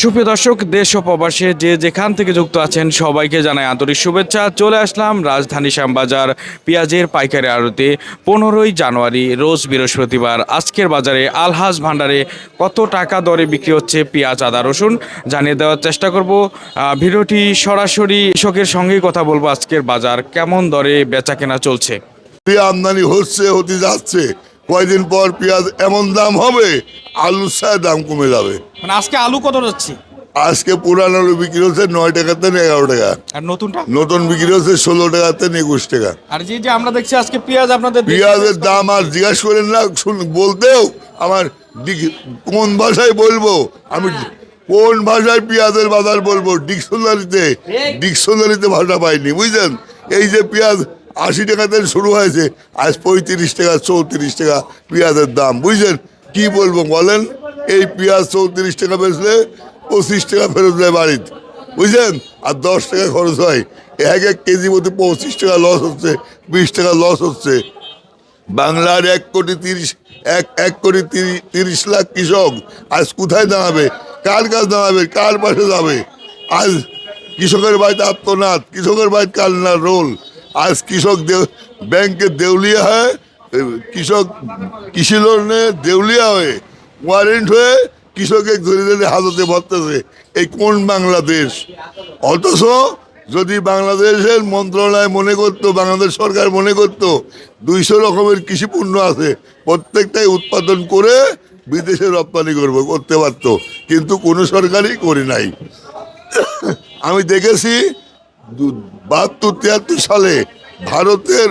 সুপ্রিয় দর্শক, দেশ ও প্রবাসে যে যেখান থেকে যুক্ত আছেন, সবাইকে জানাই আন্তরিক শুভেচ্ছা। চলে আসলাম রাজধানী শ্যামবাজার পেঁয়াজের পাইকারি আড়তে। পনেরোই জানুয়ারি, রোজ বৃহস্পতিবার, আজকের বাজারে আলহাজ ভান্ডারে কত টাকা দরে বিক্রি হচ্ছে পেঁয়াজ, আদা, রসুন জানিয়ে দেওয়ার চেষ্টা করব। ভিডিওটি সরাসরি কৃষকের সঙ্গেই কথা বলব আজকের বাজার, কেমন দরে বেচা কেনা চলছে আমদানি হচ্ছে, হতে যাচ্ছে। কয়দিন পর পেঁয়াজ এমন দাম হবে আলুর সাথে দাম কমে যাবে। মানে আজকে আলু কত যাচ্ছে? আজকে পুরান আলু বিক্রি হচ্ছে নয় টাকার থেকে এগারো টাকা। আর নতুনটা? নতুন বিক্রি হচ্ছে ষোলো টাকার থেকে একুশ টাকা। আর যে যে আমরা দেখছি আজকে পেঁয়াজ আপনাদের পেঁয়াজের দাম আর জিজ্ঞাসা করেন না শুন বলতেও আমার কোন ভাষায় বলব? আমি কোন ভাষায় পেঁয়াজের বাজার বলব? ডিকশনারিতে ডিকশনারিতে ভাষা পাইনি বুঝলেন? এই যে পেঁয়াজ আশি টাকা থেকে শুরু হয়েছে। আজ পঁয়ত্রিশ টাকা, চৌত্রিশ টাকা পেঁয়াজের দাম। বুঝলেন? কি বলব বলেন? এই পেঁয়াজ চৌত্রিশ টাকা বেচলে, পঁচিশ টাকা ফেরত যায় বাড়িতে। বুঝলেন? আর দশ টাকা খরচ হয়। এক এক কেজি মধ্যে পঁচিশ টাকা লস হচ্ছে, বিশ টাকা লস হচ্ছে। বাংলার এক কোটি তিরিশ, এক এক কোটি তিরি- তিরিশ লাখ কৃষক আজ কোথায় দাঁড়াবে? কার কাছে দাঁড়াবে? কার পাশে যাবে? আজ কৃষকের বাড়িতে আত্মনাথ, কৃষকের বাড়িতে কালনার রোল। আজ কৃষক দেউ- ব্যাংকে দেউলিয়া হয় কৃষক কৃষি লোনে দেউলিয়া হয়ে ওয়ারেন্ট হয়ে কৃষকের ধরে ধরে হাজতে ভরতেছে এই কোন বাংলাদেশ? অথচ যদি বাংলাদেশের মন্ত্রণালয় মনে করতো, বাংলাদেশ সরকার মনে করতো, দুইশো রকমের কৃষি পণ্য আছে, প্রত্যেকটাই উৎপাদন করে বিদেশে রপ্তানি করব, করতে পারতো। কিন্তু কোনো সরকারই করে নাই। আমি দেখেছি বাহাত্তর তিয়াত্তর সালে ভারতের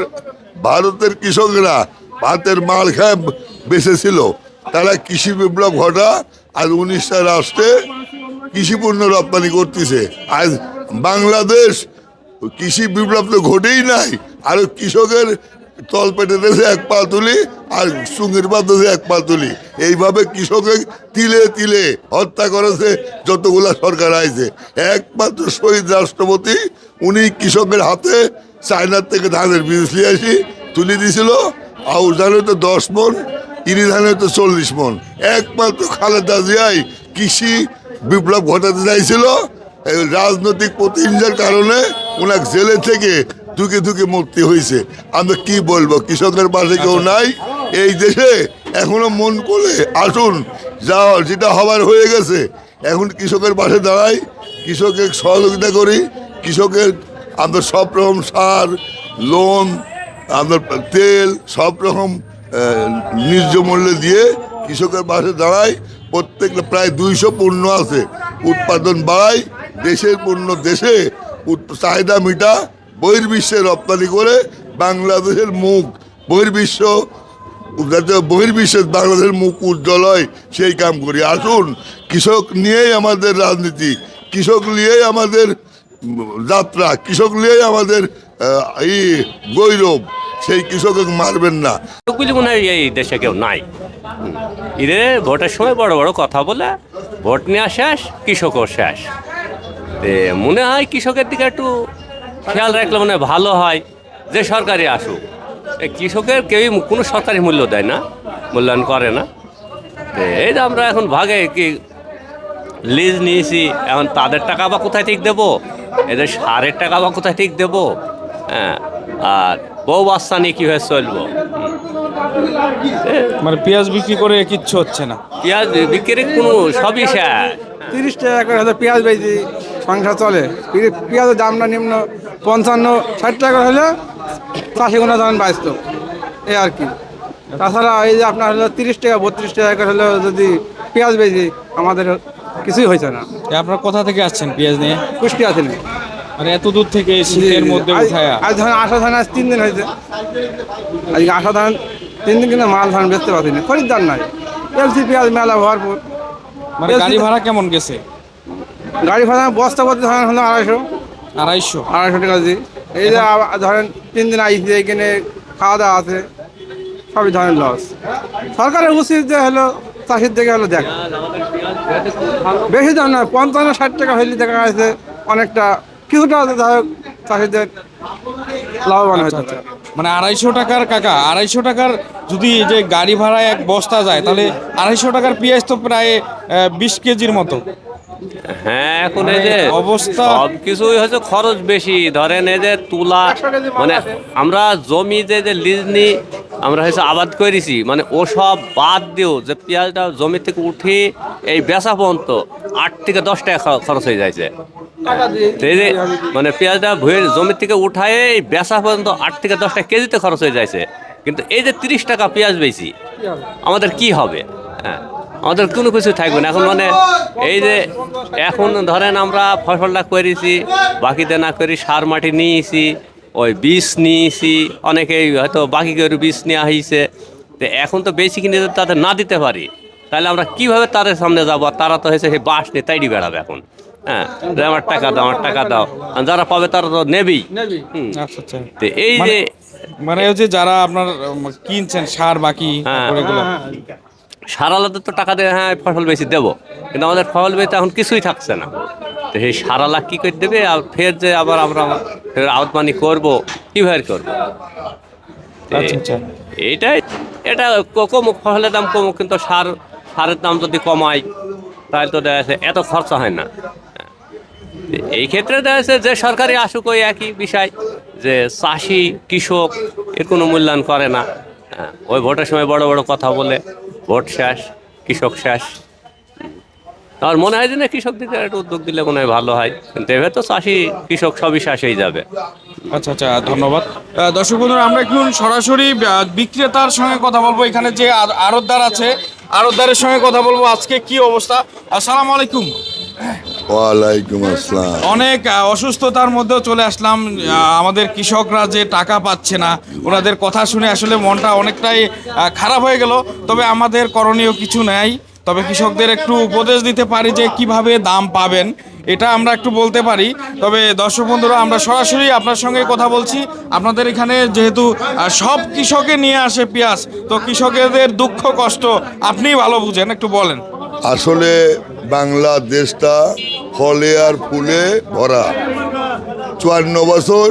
ভারতের কৃষকরা ভাতের মাল খায় বেঁচেছিল। তারা কৃষি বিপ্লব ঘটা আর উনিশটা রাষ্ট্রে কৃষি পণ্য রপ্তানি করতেছে। আজ বাংলাদেশ কৃষি বিপ্লব তো ঘটেই নাই। আর কৃষকের তল পেটে দেশে এক পা তুলি আর সুঙ্গির পা দেশে এক পা তুলি। এইভাবে কৃষকের তিলে তিলে হত্যা করেছে যতগুলা সরকার আইছে। একমাত্র শহীদ রাষ্ট্রপতি উনি কৃষকের হাতে চায়নার থেকে ধানের বীজ নিয়ে আসি তুলে দিয়েছিল। আউশ ধান হয়তো দশ মন ইরি ধান হয়তো চল্লিশ মন। একমাত্র খালেদা জিয়াই কৃষি বিপ্লব ঘটাতে চাইছিল। এই রাজনৈতিক প্রতিহিংসার কারণে ওনার জেলে থেকে ধুকে ধুকে মুক্তি হয়েছে। আমরা কি বলব কৃষকের পাশে কেউ নাই। এই দেশে এখনও মন করে আসুন যা যেটা হবার হয়ে গেছে এখন কৃষকের পাশে দাঁড়াই। কৃষকের সহযোগিতা করি কৃষকের আমরা সব রকম সার, লোন আপনার তেল, সব রকম ন্যায্য মূল্যে দিয়ে কৃষকের পাশে দাঁড়ায়। প্রত্যেকটা প্রায় দুইশো পণ্য আছে। উৎপাদন বাড়ায়, দেশের পণ্য দেশে চাহিদা মিটা, বহির্বিশ্বে রপ্তানি করে বাংলাদেশের মুখ, বহির্বিশ্ব, যাতে বহির্বিশ্বে বাংলাদেশের মুখ উজ্জ্বল হয়, সেই কাম করি। আসুন, কৃষক নিয়েই আমাদের রাজনীতি, কৃষক নিয়েই আমাদের যাত্রা, কৃষক নিয়েই আমাদের এই গৌরব। সেই কৃষক মারবেন না। মনে হয় এই দেশে কেউ নাই। এদের ভোটের সময় বড় বড় কথা বলে, ভোট নেওয়া শেষ, কৃষকও শেষ। মনে হয় কৃষকের দিকে একটু খেয়াল রাখলে মনে ভালো হয় যে সরকারি আসুক। কৃষকের কেউই কোনো সরকারি মূল্য দেয় না, মূল্যায়ন করে না। এই আমরা এখন ভাগে কি লিজ নিয়েছি এখন তাদের টাকা বা কোথায় ঠিক দেবো? এদের সারের টাকা বা কোথায় ঠিক দেবো? হ্যাঁ আর বউ বাচ্চা নিয়ে কীভাবে চলবো? মানে পেঁয়াজ বিক্রি করে কিচ্ছু হচ্ছে না। পেঁয়াজ বিক্রির কোনো সবই শেষ তিরিশ টাকা করে হলে পেঁয়াজ বেশি সংসার চলে। পেঁয়াজের দামটা নিম্ন পঞ্চান্ন ষাট টাকা করে হলে চাষি কোনো দাম বাঁচত এই আর কি। তাছাড়া এই যে আপনার হলো তিরিশ টাকা বত্রিশ টাকা করে হলেও যদি পেঁয়াজ বেশি আমাদের কিছুই হয়েছে না। আপনার কোথা থেকে আসছেন পেঁয়াজ নিয়ে? পুষ্টি আছে না মানে এত দূর থেকে শীতের মধ্যে উঠায়া। আজ ধান আশা ধান আজ তিন দিন হয়েছে। আজকে আশা ধান তিন দিন কিন্তু মাল ধান বেচতে পারছি না খরিদ্দার নাই। এলসি পেঁয়াজ মেলা ভরপুর। মানে গাড়ি ভাড়া কেমন গেছে? গাড়ি ভাড়া বস্তা করতে ধান হলো আড়াইশো। আড়াইশো? আড়াইশো টাকা দিয়ে এই যে ধরেন তিন দিন আইসি এখানে খাওয়া দাওয়া আছে সবই ধরেন লস সরকারের উচিত যে হলো চাষির দিকে হলে দেখ। বেশি দাম না পঞ্চান্ন ষাট টাকা হইলে দেখা গেছে অনেকটা কিছুটা যাই হোক চাষিদের লাভবান হয়েছে মানে আড়াইশো টাকার কাকা আড়াইশো টাকার যদি যে গাড়ি ভাড়ায় এক বস্তা যায় তাহলে আড়াইশো টাকার পেঁয়াজ তো প্রায় বিশ কেজির মতো। হ্যাঁ এখন এই যে অবস্থা। সব কিছুই হচ্ছে খরচ বেশি। ধরেন এই যে তুলা মানে আমরা জমি যে যে লিজ নি আমরা হচ্ছে আবাদ করেছি। মানে ও সব বাদ দিও যে পেঁয়াজটা জমি থেকে উঠে এই বেচা পর্যন্ত আট থেকে দশ টাকা খরচ হয়ে যাচ্ছে টাকা দিয়ে তো এই যে মানে পেঁয়াজটা ভুয়ের জমি থেকে উঠায় এই বেচা পর্যন্ত আট থেকে দশ টাকা কেজিতে খরচ হয়ে যাচ্ছে কিন্তু এই যে তিরিশ টাকা পেঁয়াজ বেশি আমাদের কি হবে? হ্যাঁ। আমাদের কোনো কিছু থাকবে না। এখন মানে এই যে এখন ধরেন আমরা ফসলটা করেছি বাকিতে না করি সার মাটি নিয়েছি ওই বীজ নিয়েছি অনেকেই হয়তো বাকি করে বীজ নেওয়া হয়েছে তো এখন তো বেশি কিনে তাদের না দিতে পারি তাহলে আমরা কীভাবে তাদের সামনে যাব? তারা তো হয়েছে সেই বাস নিয়ে তাইডি বেড়াবে এখন। হ্যাঁ আমার টাকা দাও আমার টাকা দাও। আর যারা পাবে তারা তো নেবেই। আচ্ছা আচ্ছা। তো এই যে মানে যে যারা আপনার কিনছেন সার বাকি হ্যাঁ। এগুলো। সার আলাদা তো টাকা দিয়ে হ্যাঁ ফসল বেশি দেবো। কিন্তু আমাদের ফসল বেশি এখন কিছুই থাকছে না। তো সেই সারালা কী করে দেবে? আর ফের যে আবার আমরা ফের আউটমানি করব কীভাবে করব? আচ্ছা আচ্ছা। এইটাই এটা ক- কমুক ফসলের দাম কমুক কিন্তু সার সারের দাম যদি কমায় তাহলে তো দেখা যাচ্ছে এত খরচা হয় না। এই ক্ষেত্রে দেখা যাচ্ছে যে সরকারি আসুক ওই একই বিষয় যে চাষি কৃষক এর কোনো মূল্যায়ন করে না। হ্যাঁ, ওই ভোটের সময় বড় বড় কথা বলে ভোট শ্বাস কৃষক শ্বাস আমার মনে হয় যে না কৃষক একটা উদ্যোগ দিলে মনে হয় ভালো হয়। কিন্তু এভাবে তো চাষি, কৃষক সবই হয়ে যাবে। আচ্ছা আচ্ছা ধন্যবাদ। দর্শক বন্ধুরা, আমরা একটু সরাসরি বিক্রেতার সঙ্গে কথা বলব। এখানে যে আড়তদার আছে আড়তদারের সঙ্গে কথা বলব। আজকে কি অবস্থা? আসসালামু আলাইকুম। ওয়ালাইকুম আসসালাম। অনেক অসুস্থতার মধ্যেও চলে আসলাম। আমাদের কৃষকরা যে টাকা পাচ্ছে না ওনাদের কথা শুনে আসলে মনটা অনেকটাই খারাপ হয়ে গেল। তবে আমাদের করণীয় কিছু নেই। তবে কৃষকদের একটু উপদেশ দিতে পারি যে কীভাবে দাম পাবেন এটা আমরা একটু বলতে পারি। তবে দর্শক বন্ধুরা আমরা সরাসরি আপনার সঙ্গে কথা বলছি। আপনাদের এখানে যেহেতু সব কৃষকে নিয়ে আসে পেঁয়াজ তো কৃষকদের দুঃখ কষ্ট আপনি ভালো বুঝেন একটু বলেন। আসলে বাংলাদেশটা ফলে আর ফুলে ভরা। চুয়ান্ন বছর,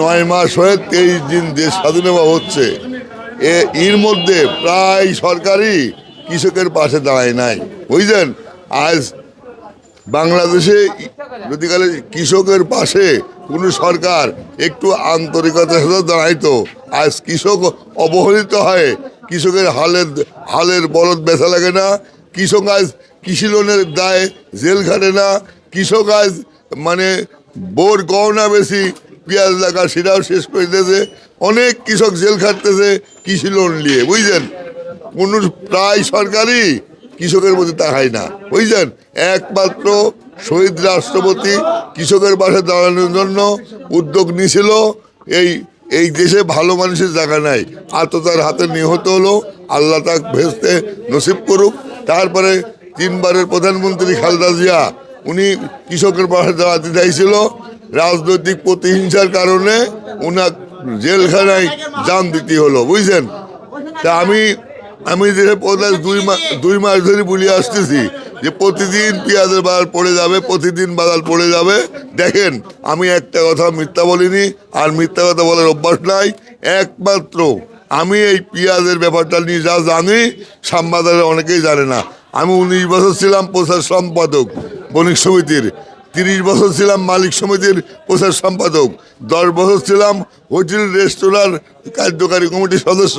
নয় মাস হয়ে তেইশ দিন দেশ স্বাধীন হচ্ছে। এ, এর মধ্যে প্রায় সরকারই কৃষকের পাশে দাঁড়ায় নাই। বুঝলেন? আজ বাংলাদেশে যদি কালে কৃষকের পাশে কোনো সরকার একটু আন্তরিকতার সাথে দাঁড়াইতো, আজ কৃষক অবহেলিত হয়। কৃষকের হালের হালের বলদ বেচা লাগে না। কৃষক আজ কৃষি লোনের দায় জেল খাটে না কৃষক আজ মানে বোর গহনা বেশি, পেঁয়াজ লাগা, সেটাও শেষ করে দিয়েছে। অনেক কৃষক জেল খাটতেছে কৃষি লোন নিয়ে, বুঝলেন? কোন প্রায় সরকারই কৃষকের প্রতি তাকায় না, বুঝলেন? একমাত্র শহীদ রাষ্ট্রপতি কৃষকের পাশে দাঁড়ানোর জন্য উদ্যোগ নিয়েছিল। এই এই দেশে ভালো মানুষের জায়গা নাই। আততার হাতে নিহত হলো, আল্লাহ তাক ভেস্তে নসিব করুক। তারপরে তিনবারের প্রধানমন্ত্রী খালেদা জিয়া, উনি কৃষকের পাশে দাঁড়াতে চাইছিল রাজনৈতিক প্রতিহিংসার কারণে উনার জেলখানায় জান দিতে হলো, বুঝছেন? তা আমি আমি যে প্রধান দুই মাস দুই মাস ধরে বলে আসতেছি যে প্রতিদিন পেঁয়াজের বাজার পড়ে যাবে, প্রতিদিন বাজার পড়ে যাবে। দেখেন, আমি একটা কথা মিথ্যা বলিনি, আর মিথ্যা কথা বলার অভ্যাস নাই। একমাত্র আমি এই পেঁয়াজের ব্যাপারটা নিয়ে যা জানি, সাংবাদিকরা অনেকেই জানে না। আমি উনিশ বছর ছিলাম প্রচার সম্পাদক, বণিক সমিতির। তিরিশ বছর ছিলাম মালিক সমিতির প্রচার সম্পাদক। দশ বছর ছিলাম হোটেল রেস্তোরাঁর কার্যকারী কমিটির সদস্য।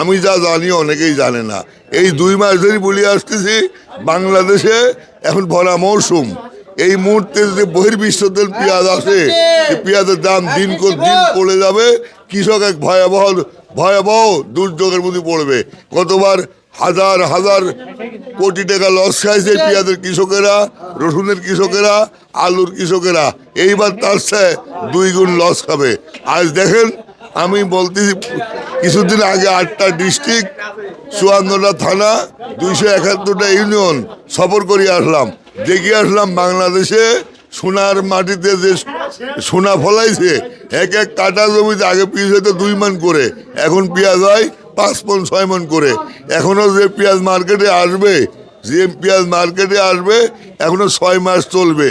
আমি যা জানি অনেকেই জানে না। এই দুই মাস ধরে বলে আসতেছি, বাংলাদেশে এখন ভরা মৌসুম এই মুহূর্তে যদি বহির্বিশ্বতের পেঁয়াজ আসে পেঁয়াজের দাম দিন দিন পড়ে যাবে। কৃষক এক ভয়াবহ ভয়াবহ দুর্যোগের মধ্যে পড়বে। গতবার হাজার হাজার কোটি টাকা লস খাইছে পেঁয়াজের কৃষকেরা, রসুনের কৃষকেরা, আলুর কৃষকেরা। এইবার তার চেয়ে দুই গুণ লস খাবে। আজ দেখেন, আমি বলতেছি, কিছুদিন আগে আটটা ডিস্ট্রিক্ট চুয়ান্নটা থানা, দুইশো একাত্তরটা ইউনিয়ন সফর করে আসলাম। দেখে আসলাম বাংলাদেশে সোনার মাটিতে যে সোনা ফলাইছে, এক এক কাটা জমিতে আগে পিস হতো দুই মান করে, এখন পেঁয়াজ হয় পাঁচ মন ছয় মন করে। এখনও যে পেঁয়াজ মার্কেটে আসবে, যে পেঁয়াজ মার্কেটে আসবে এখনও ছয় মাস চলবে।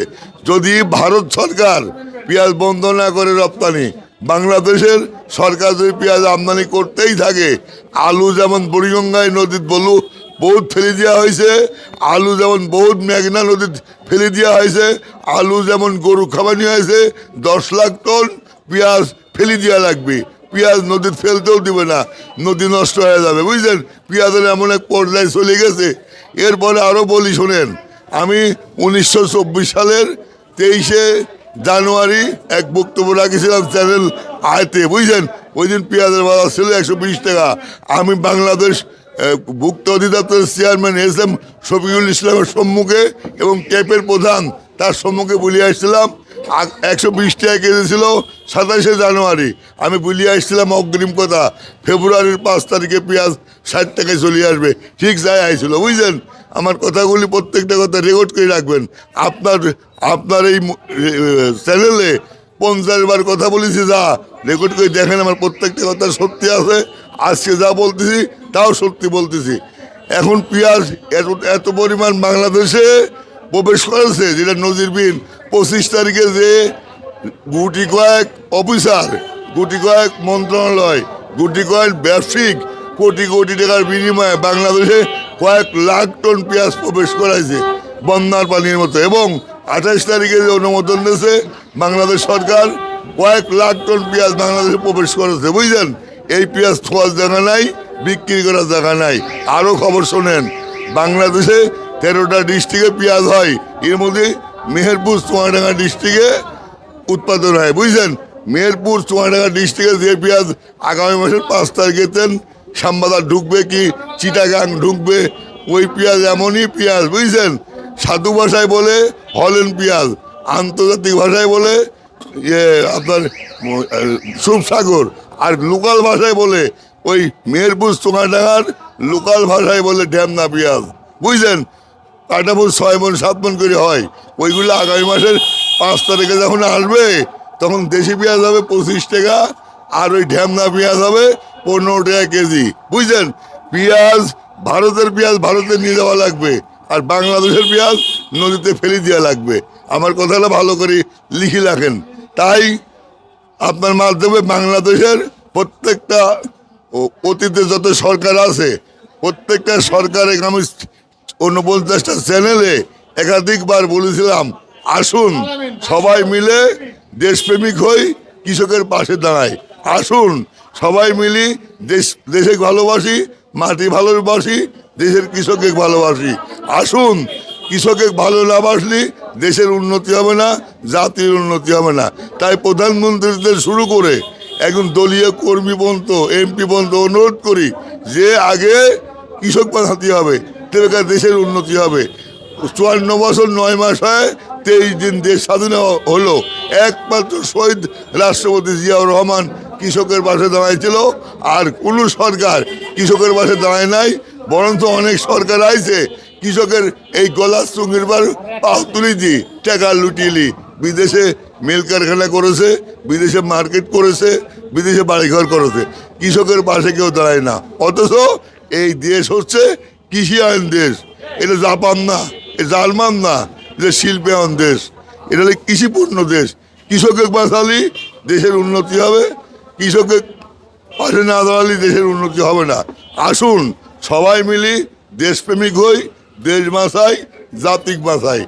যদি ভারত সরকার পেঁয়াজ বন্ধ না করে রপ্তানি, বাংলাদেশের সরকার যদি পেঁয়াজ আমদানি করতেই থাকে, আলু যেমন বুড়িগঙ্গায় নদীর বলু বহুত ফেলে দেওয়া হয়েছে, আলু যেমন বহুত মেঘনা নদী ফেলে দেওয়া হয়েছে, আলু যেমন গরু খাওয়ানি হয়েছে, দশ লাখ টন পেঁয়াজ ফেলে দেওয়া লাগবে। পেঁয়াজ নদীর ফেলতেও দিবে না, নদী নষ্ট হয়ে যাবে, বুঝলেন? পেঁয়াজের এমন এক পর্যায়ে চলে গেছে। এরপরে আরও বলি, শোনেন, আমি উনিশশো চব্বিশ সালের তেইশে জানুয়ারি এক বক্তব্য রাখেছিলাম চ্যানেল আয়তে, বুঝলেন? ওই দিন পেঁয়াজের বাজার ছিল একশো বিশ টাকা। আমি বাংলাদেশ ভুক্ত অধিদপ্তরের চেয়ারম্যান এস এম শফিকুল ইসলামের সম্মুখে এবং ক্যাপের প্রধান তার সম্মুখে বলিয়ে আসছিলাম একশো বিশ টাকা কেজি সাতাশে জানুয়ারি। আমি বলিয়ে আসছিলাম অগ্রিম কথা, ফেব্রুয়ারির পাঁচ তারিখে পেঁয়াজ ষাট টাকায় চলে আসবে। ঠিক যাই আইছিল, বুঝলেন? আমার কথাগুলি প্রত্যেকটা কথা রেকর্ড করে রাখবেন। আপনার আপনার এই চ্যানেলে পঞ্চাশ বার কথা বলেছি, যা রেকর্ড করে দেখেন আমার প্রত্যেকটা কথা সত্যি আছে। আজকে যা বলতেছি, তাও সত্যি বলতেছি। এখন পেঁয়াজ এত এত পরিমাণ বাংলাদেশে প্রবেশ করেছে, যেটা নজিরবিন পঁচিশ তারিখে যে গুটি কয়েক অফিসার, গুটি কয়েক মন্ত্রণালয়, গুটি কয়েক ব্যবসায়িক কোটি কোটি টাকার বিনিময়ে বাংলাদেশে কয়েক লাখ টন পেঁয়াজ প্রবেশ করাইছে বন্যার পানির মতো এবং আঠাশ তারিখে যে অনুমোদন দিয়েছে বাংলাদেশ সরকার, কয়েক লাখ টন পেঁয়াজ বাংলাদেশে প্রবেশ করেছে। বুঝলেন? এই পেঁয়াজ থোয়ার জায়গা নাই, বিক্রি করার জায়গা নাই। আরও খবর শোনেন, বাংলাদেশে তেরোটা ডিস্ট্রিক্টে পেঁয়াজ হয়। এর মধ্যে মেহেরপুর চুয়াডাঙ্গা ডিস্ট্রিক্টে উৎপাদন হয় বুঝলেন মেহেরপুর চুয়াডাঙ্গা ডিস্ট্রিক্টে যে পেঁয়াজ আগামী মাসের পাঁচ তারিখে শ্যামবাজার ঢুকবে কি, চিটাগাং ঢুকবে, ওই পেঁয়াজ এমনই পেঁয়াজ, বুঝছেন? সাধু ভাষায় বলে হলেন পেঁয়াজ, আন্তর্জাতিক ভাষায় বলে ইয়ে আপনার সুপসাগর আর লোকাল ভাষায় বলে ওই মেহেরপুর চুয়াডাঙ্গার লোকাল ভাষায় বলে ঢ্যামনা পেঁয়াজ বুঝলেন কাটাপুর ছয় মন, সাত মন করে হয়। ওইগুলো আগামী মাসের পাঁচ তারিখে যখন আসবে, তখন দেশি পেঁয়াজ হবে পঁচিশ টাকা, আর ওই ঢ্যামনা পেঁয়াজ হবে পনেরো টাকা কেজি। বুঝলেন? পেঁয়াজ, ভারতের পেঁয়াজ ভারতে নিয়ে যাওয়া লাগবে, আর বাংলাদেশের পেঁয়াজ নদীতে ফেলে দেওয়া লাগবে। আমার কথাটা ভালো করে লিখে রাখেন। তাই আপনার মাধ্যমে বাংলাদেশের প্রত্যেকটা অতীতে যত সরকার আছে, প্রত্যেকটা সরকারে আমি ঊনপঞ্চাশটা চ্যানেলে একাধিকবার বলেছিলাম, আসুন সবাই মিলে দেশপ্রেমিক হই, কৃষকের পাশে দাঁড়াই। আসুন সবাই মিলি দেশ, দেশে ভালোবাসি, মাটি ভালোবাসি, দেশের কৃষককে ভালোবাসি। আসুন কৃষকে ভালো না বাসলি দেশের উন্নতি হবে না, জাতির উন্নতি হবে না। তাই প্রধানমন্ত্রীদের শুরু করে একজন দলীয় কর্মী পর্যন্ত, এমপি পর্যন্ত অনুরোধ করি, যে আগে কৃষক বাঁচাতে হবে। তবে দেশের উন্নতি হবে। চুয়ান্ন বছর নয় মাস হয়, তেইশ দিন দেশ স্বাধীন হলো। একমাত্র শহীদ রাষ্ট্রপতি জিয়াউর রহমান কৃষকের পাশে দাঁড়াইছিল আর কোনো সরকার কৃষকের পাশে দাঁড়ায় নাই, বরঞ্চ অনেক সরকার আইছে। কৃষকের এই গলার চুঙ্গির বার তুলি দি টাকা লুটিলি বিদেশে মিল কারখানা করেছে, বিদেশে মার্কেট করেছে, বিদেশে বাড়িঘর করেছে। কৃষকের পাশে কেউ দাঁড়ায় না। অথচ এই দেশ হচ্ছে কৃষি আইন দেশ, এটা জাপান না এ জার্মান না, এটা শিল্পে শিল্পায়ন দেশ, এটা হলে কৃষিপূর্ণ দেশ। কৃষকের বাঁচালি, দেশের উন্নতি হবে, কৃষকের পাশে না দাঁড়ালি, দেশের উন্নতি হবে না। আসুন, সবাই মিলি দেশপ্রেমিক হই, দেশ বাঁচাই, জাতিক বাঁচাই।